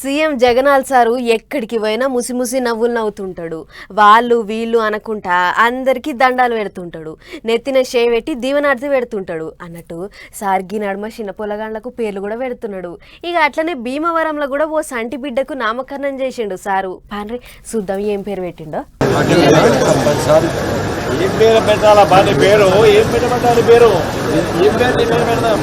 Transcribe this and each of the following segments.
CM జగనాల్ sir ఎక్కడికి పోయినా ముసిముసి నవ్వులు నవ్వుతుంటాడు. వాళ్ళు వీళ్ళు అనకుంటా అందరికీ దండాలు పెడుతుంటాడు. నెత్తిన షే పెట్టి దీవనార్తి పెడుతుంటాడు. అన్నట్టు సార్గి నడుమ చిన్న పొలగాండ్లకు పేర్లు కూడా పెడుతున్నాడు. ఇక అట్లనే భీమవరంలో కూడా ఓ సంటి బిడ్డకు నామకరణం చేసిండు సారు. పాన్రి చూద్దాం ఏం పేరు పెట్టిండో. ఏం పేరు పెట్టాలా? పేరు? ఏం పెట్టమంటారు పేరు? ఏం పేరు పెడదాం?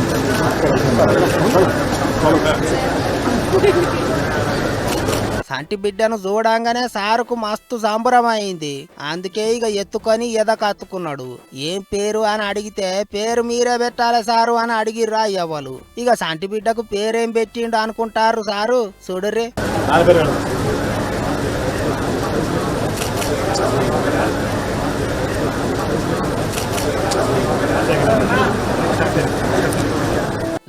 సంటి బిడ్డను చూడంగానే సారుకు మస్తు సంబరమైంది. అయింది అందుకే ఇక ఎత్తుకొని ఎద కత్తుకున్నాడు ఏం పేరు అని అడిగితే పేరు మీరే పెట్టాలి సారు అని అడిగిర్రా ఎవ్వలు ఇక సంటి బిడ్డకు పేరేం పెట్టిండు అనుకుంటారు సారు? చూడరే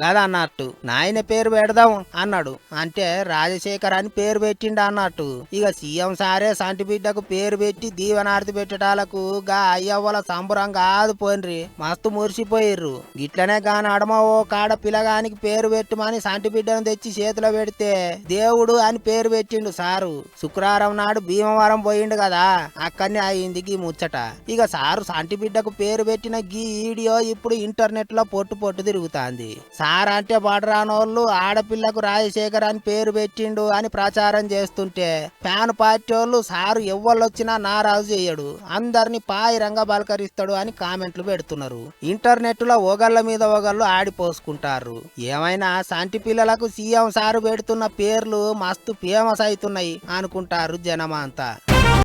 కదా అన్నట్టు నాయన పేరు పెడదాం అన్నాడు. అంటే రాజశేఖర్ అని పేరు పెట్టిండు అన్నట్టు. ఇక సీఎం సారే సంటి బిడ్డకు పేరు పెట్టి దీవనార్తి పెట్టడాలకు గా అయ్యవ్వల సంబరం కాదు పోన్రి మస్తు మురిసిపోయిర్రు. గిట్లనే గాని అడమ ఓ కాడ పిల్లగానికి పేరు పెట్టుమని సంటి బిడ్డను తెచ్చి చేతిలో పెడితే దేవుడు అని పేరు పెట్టిండు సారు. శుక్రవారం నాడు భీమవరం పోయిండు కదా. అక్కడనే అయింది గీ ముచ్చట. ఇక సారు సంటి బిడ్డకు పేరు పెట్టిన గీ వీడియో ఇప్పుడు ఇంటర్నెట్లో పొట్టు పొట్టు తిరుగుతాంది. సార్ అంటే పడరానోళ్ళు ఆడపిల్లకు రాజశేఖర్ అని పేరు పెట్టిండు అని ప్రచారం చేస్తుంటే ఫ్యాన్ పార్టీ వాళ్ళు సారు ఎవ్వళ్ళొచ్చినా నారాజు చేయడు. అందరిని పాయిరంగా బలకరిస్తాడు అని కామెంట్లు పెడుతున్నారు. ఇంటర్నెట్లో ఒకళ్ళ మీద ఒకళ్ళు ఆడిపోసుకుంటారు. ఏమైనా సంటి పిల్లలకు సీఎం సారు పెడుతున్న పేర్లు మస్తు ఫేమస్ అవుతున్నాయి అనుకుంటారు జనమంతా.